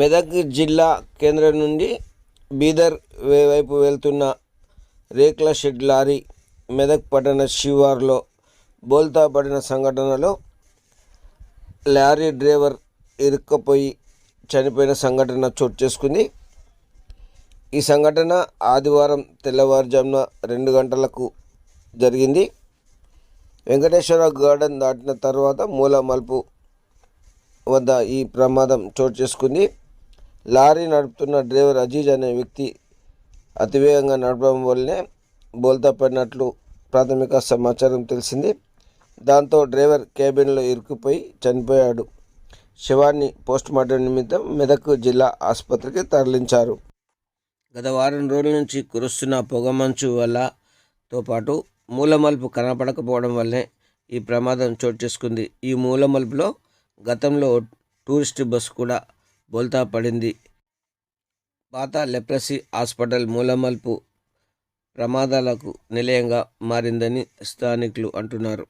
మెదక్ జిల్లా కేంద్రం నుండి బీదర్ వైపు వెళ్తున్న రేక్ల షెడ్ లారీ మెదక్ పట్టణ శివార్లో బోల్తా పడిన సంఘటనలో లారీ డ్రైవర్ ఇరుక్కపోయి చనిపోయిన సంఘటన చోటు చేసుకుంది. ఈ సంఘటన ఆదివారం తెల్లవారుజామున రెండు గంటలకు జరిగింది. వెంకటేశ్వర గార్డెన్ దాటిన తర్వాత మూల మలుపు వద్ద ఈ ప్రమాదం చోటు చేసుకుంది. లారీ నడుపుతున్న డ్రైవర్ అజీజ్ అనే వ్యక్తి అతివేగంగా నడపడం వల్లనే బోల్తా పడినట్లు ప్రాథమిక సమాచారం తెలిసింది. దాంతో డ్రైవర్ కేబిన్లో ఇరుక్కుపోయి చనిపోయాడు. శవాన్ని పోస్టుమార్టం నిమిత్తం మెదక్ జిల్లా ఆసుపత్రికి తరలించారు. గత వారం రోజుల నుంచి కురుస్తున్న పొగమంచు వల్లతో పాటు మూలమలుపు కనపడకపోవడం వల్లనే ఈ ప్రమాదం చోటు చేసుకుంది. ఈ మూలమలుపులో గతంలో టూరిస్ట్ బస్సు కూడా బోల్తా పడింది. పాత లెప్రసీ హాస్పిటల్ మూలమల్పు ప్రమాదాలకు నిలయంగా మారిందని స్థానికులు అంటున్నారు.